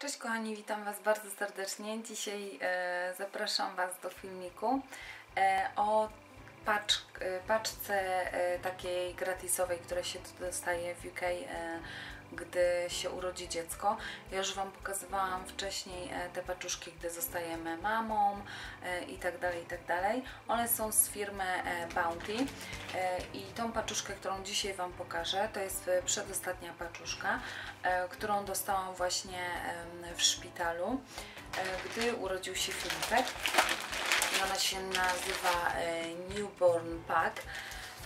Cześć kochani, witam Was bardzo serdecznie. Dzisiaj e, zapraszam Was do filmiku e, o pacz, e, paczce e, takiej gratisowej, która się dostaje w UK, e, gdy się urodzi dziecko. Ja już Wam pokazywałam wcześniej e, te paczuszki, gdy zostajemy mamą e, i tak dalej, i tak dalej. One są z firmy e, Bounty i tą paczuszkę, którą dzisiaj Wam pokażę, to jest przedostatnia paczuszka, którą dostałam właśnie w szpitalu, gdy urodził się Filipek. Ona się nazywa Newborn Pack.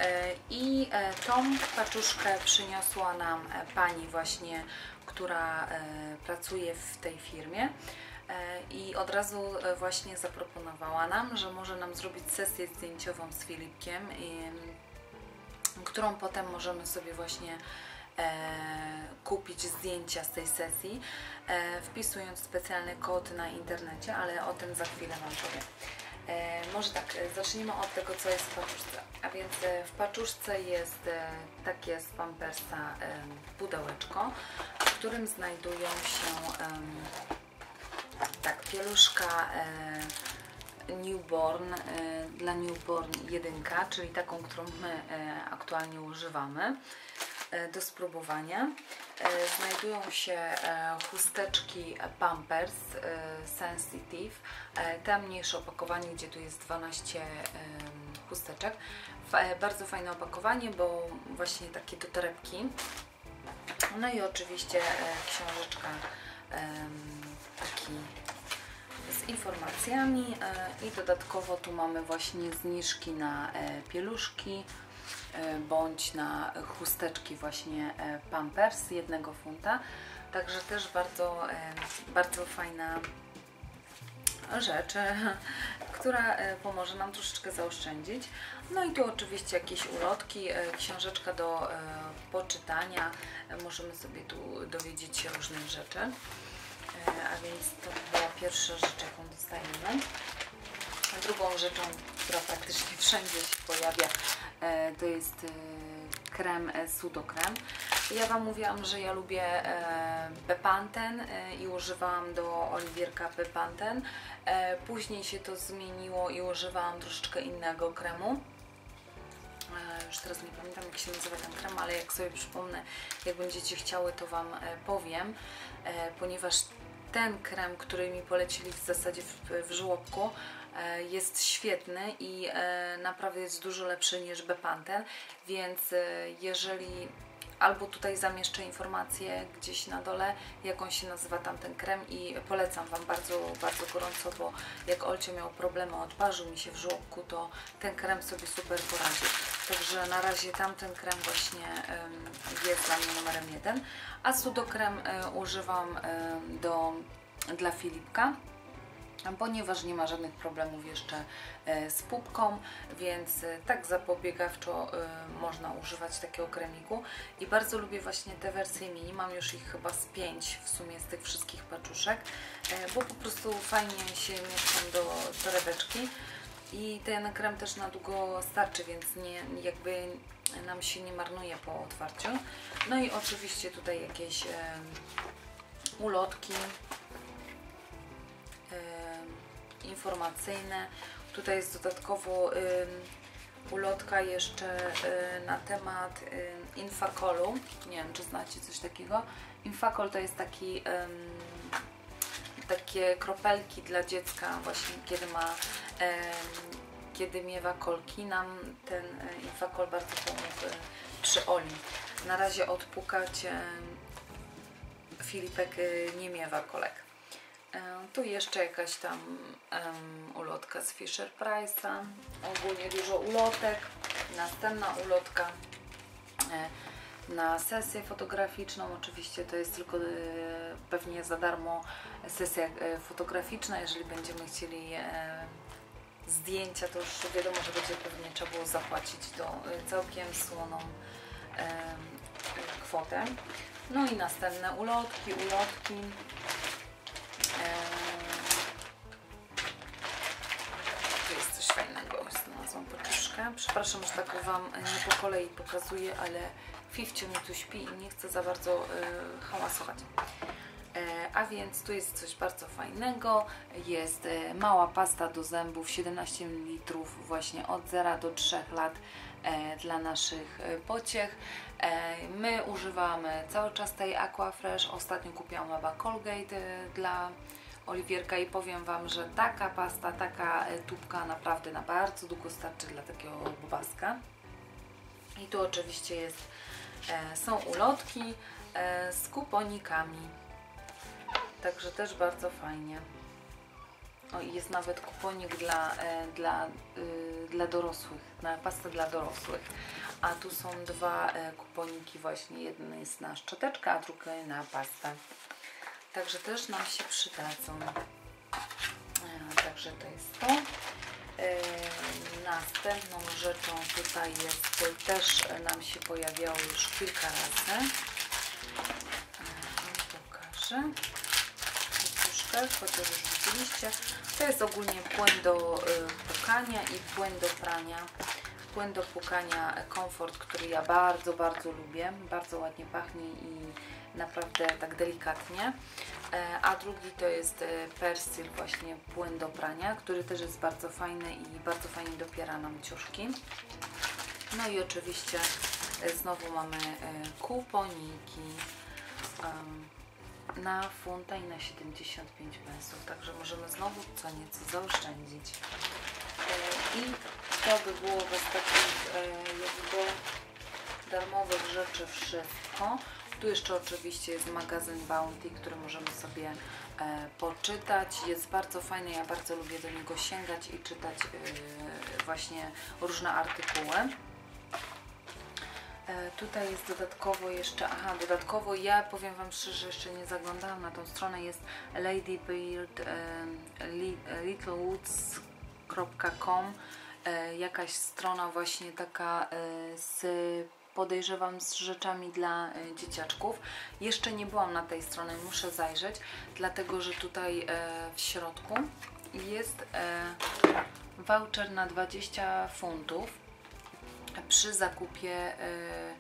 E, I e, tą paczuszkę przyniosła nam e, pani właśnie, która pracuje w tej firmie. I od razu właśnie zaproponowała nam, że może nam zrobić sesję zdjęciową z Filipkiem, i, którą potem możemy sobie właśnie kupić zdjęcia z tej sesji, wpisując specjalny kod na internecie, ale o tym za chwilę Wam powiem. E, może tak, e, zacznijmy od tego, co jest w paczuszce. A więc e, w paczuszce jest takie z Pampersa pudełeczko, w którym znajdują się tak, pieluszka newborn, dla newborn 1, czyli taką, którą my aktualnie używamy do spróbowania. E, znajdują się e, chusteczki Pampers e, Sensitive, e, te mniejsze opakowanie, gdzie tu jest 12 em, chusteczek. E, Bardzo fajne opakowanie, bo właśnie takie do torebki. No i oczywiście e, książeczka taki z informacjami e, i dodatkowo tu mamy właśnie zniżki na e, pieluszki e, bądź na chusteczki właśnie e, Pampers jednego funta. Także też bardzo, e, bardzo fajna rzecz, e, która e, pomoże nam troszeczkę zaoszczędzić. No i tu oczywiście jakieś ulotki, e, książeczka do e, poczytania. E, Możemy sobie tu dowiedzieć się różnych rzeczy. E, A więc to była pierwsza rzecz, jaką dostajemy. Drugą rzeczą, która praktycznie wszędzie się pojawia, e, to jest e, krem e, Sudokrem. Ja Wam mówiłam, że ja lubię e, Bepanten e, i używałam do oliwierka Bepanten. E, Później się to zmieniło i używałam troszeczkę innego kremu. E, Już teraz nie pamiętam jak się nazywa ten krem, ale jak sobie przypomnę, jak będziecie chciały, to Wam e, powiem, e, ponieważ ten krem, który mi polecili w zasadzie w, w żłobku, e, jest świetny i e, naprawdę jest dużo lepszy niż Bepanten, więc e, jeżeli albo tutaj zamieszczę informację gdzieś na dole, jak on się nazywa tamten krem i polecam Wam bardzo, bardzo gorąco, bo jak Olcie miał problemy, odparzył mi się w żłobku, to ten krem sobie super poradził. Także na razie tamten krem właśnie jest dla mnie numerem jeden, a sudokrem e, używam do, dla Filipka ponieważ nie ma żadnych problemów jeszcze e, z pupką, więc e, tak zapobiegawczo e, można używać takiego kremiku. I bardzo lubię właśnie te wersje mini, mam już ich chyba z pięć w sumie z tych wszystkich paczuszek, bo po prostu fajnie się mieszczą do torebeczki i ten krem też na długo starczy, więc nie, jakby nam się nie marnuje po otwarciu. No i oczywiście tutaj jakieś ulotki, informacyjne. Tutaj jest dodatkowo ulotka jeszcze e, na temat em, Infakolu. Nie wiem, czy znacie coś takiego. Infakol to jest taki takie kropelki dla dziecka właśnie kiedy ma kiedy miewa kolki. Nam ten e, Infakol bardzo pomógł e, przy Oli. Na razie odpukać Filipek nie miewa kolek. E, Tu jeszcze jakaś tam em, ulotka z Fisher Price'a. Ogólnie dużo ulotek. Następna ulotka e, na sesję fotograficzną. Oczywiście to jest tylko e, pewnie za darmo sesja fotograficzna. Jeżeli będziemy chcieli zdjęcia, to już wiadomo, że będzie pewnie trzeba było zapłacić e, całkiem słoną kwotę. No i następne ulotki, ulotki. Znalazłam paczuszkę. Przepraszam, że tak Wam nie po kolei pokazuję, ale Fifcio mi tu śpi i nie chcę za bardzo y, hałasować. E, a więc tu jest coś bardzo fajnego. Jest e, mała pasta do zębów 17 ml właśnie od 0 do 3 lat e, dla naszych e, pociech. My używamy cały czas tej Aquafresh. Ostatnio kupiłam chyba Colgate dla Oliwierka i powiem Wam, że taka pasta, taka tubka naprawdę na bardzo długo starczy dla takiego bobaska. I tu oczywiście jest, są ulotki z kuponikami Także też bardzo fajnie. O, jest nawet kuponik dla, e, dla, y, dla dorosłych, na pastę dla dorosłych. A tu są dwa e, kuponiki właśnie. Jeden jest na szczoteczkę, a drugi na pastę. Także też nam się przydadzą. E, także to jest to. E, następną rzeczą tutaj jest, też nam się pojawiało już kilka razy. E, pokażę chociaż już widzieliście. To jest ogólnie płyn do pukania i płyn do prania. Płyn do pukania Comfort, który ja bardzo, bardzo lubię. Bardzo ładnie pachnie i naprawdę tak delikatnie. E, a drugi to jest e, Persil, właśnie płyn do prania, który też jest bardzo fajny i bardzo fajnie dopiera nam ciuszki. No i oczywiście e, znowu mamy kuponiki na funta i na 75 pensów, także możemy znowu co nieco zaoszczędzić. I to by było bez takich jakby darmowych rzeczy wszystko. Tu jeszcze oczywiście jest magazyn Bounty, który możemy sobie e, poczytać. Jest bardzo fajny, ja bardzo lubię do niego sięgać i czytać właśnie różne artykuły. E, tutaj jest dodatkowo jeszcze, aha, dodatkowo ja powiem Wam szczerze, jeszcze nie zaglądałam na tą stronę, jest ladybeard littlewoods.com e, jakaś strona właśnie taka e, z podejrzewam z rzeczami dla dzieciaczków. Jeszcze nie byłam na tej stronie, muszę zajrzeć, dlatego że tutaj w środku jest voucher na 20 funtów przy zakupie, e,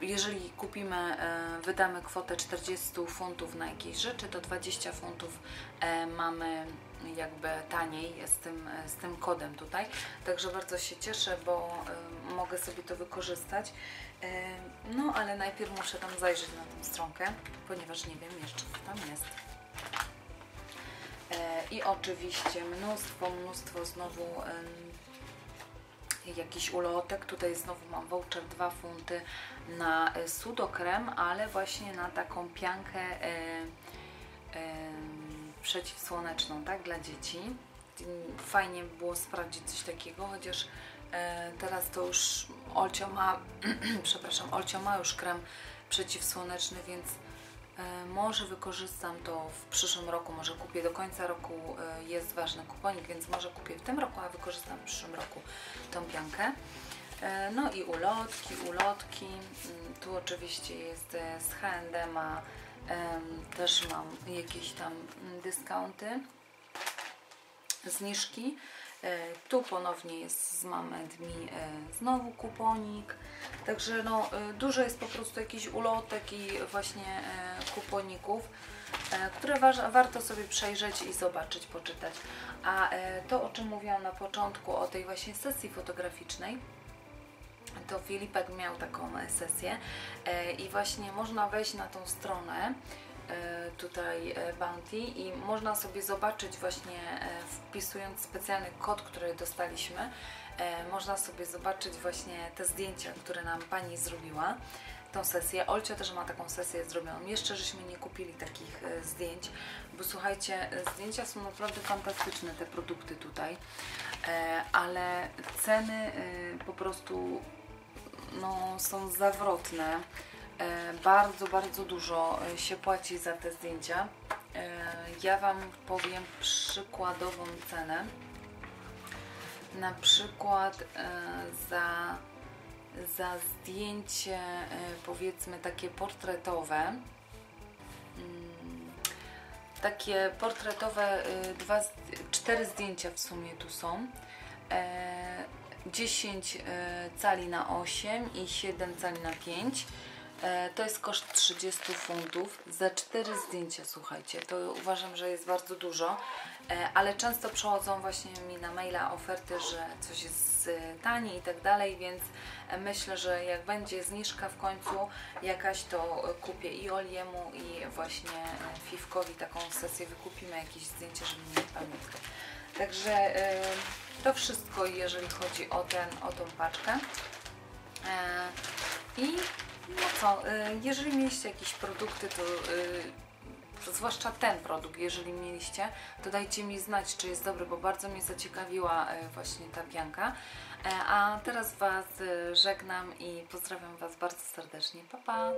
jeżeli kupimy, e, wydamy kwotę 40 funtów na jakieś rzeczy, to 20 funtów e, mamy jakby taniej z tym, z tym kodem tutaj. Także bardzo się cieszę, bo mogę sobie to wykorzystać. No, ale najpierw muszę tam zajrzeć na tę stronkę, ponieważ nie wiem jeszcze co tam jest. I oczywiście mnóstwo, mnóstwo znowu jakiś ulotek. Tutaj znowu mam voucher 2 funty na sudokrem, ale właśnie na taką piankę przeciwsłoneczną, tak, dla dzieci. Fajnie było sprawdzić coś takiego, chociaż e, teraz to już Olcio ma, przepraszam, Olcio ma już krem przeciwsłoneczny, więc E, może wykorzystam to w przyszłym roku, może kupię do końca roku, e, jest ważny kuponik, więc może kupię w tym roku, a wykorzystam w przyszłym roku tą piankę. No i ulotki, ulotki. Mm, tu oczywiście jest z H&M, też mam jakieś tam dyskonty, zniżki. E, tu ponownie jest z Moment Mi e, znowu kuponik. Także no, e, dużo jest po prostu jakichś ulotek i właśnie kuponików, które wa warto sobie przejrzeć i zobaczyć, poczytać. A to, o czym mówiłam na początku, o tej właśnie sesji fotograficznej, to Filipek miał taką sesję i właśnie można wejść na tą stronę E, tutaj e, Bounty i można sobie zobaczyć właśnie e, wpisując specjalny kod, który dostaliśmy, można sobie zobaczyć właśnie te zdjęcia, które nam Pani zrobiła tą sesję. Olcia też ma taką sesję zrobioną. Jeszcze żeśmy nie kupili takich zdjęć, bo słuchajcie, zdjęcia są naprawdę fantastyczne, te produkty tutaj, ale ceny po prostu no, są zawrotne. E, bardzo, bardzo dużo e, się płaci za te zdjęcia. E, ja Wam powiem przykładową cenę. Na przykład za, za zdjęcie powiedzmy takie portretowe mm, takie portretowe dwa, cztery zdjęcia w sumie tu są 10 cali na 8 i 7 cali na 5 E, To jest koszt 30 funtów za 4 zdjęcia, słuchajcie. To uważam, że jest bardzo dużo, E, ale często przychodzą właśnie mi na maila oferty, że coś jest e, taniej i tak dalej, więc e, myślę, że jak będzie zniżka w końcu jakaś, to e, kupię i Oliemu i właśnie e, Fifkowi taką sesję wykupimy, jakieś zdjęcia, żeby mieli pamiątkę. Także e, to wszystko, jeżeli chodzi o, ten, o tą paczkę. E, I no co, e, jeżeli mieliście jakieś produkty, to zwłaszcza ten produkt, jeżeli mieliście, to dajcie mi znać, czy jest dobry, bo bardzo mnie zaciekawiła właśnie ta pianka. A teraz Was żegnam i pozdrawiam Was bardzo serdecznie. Pa, pa!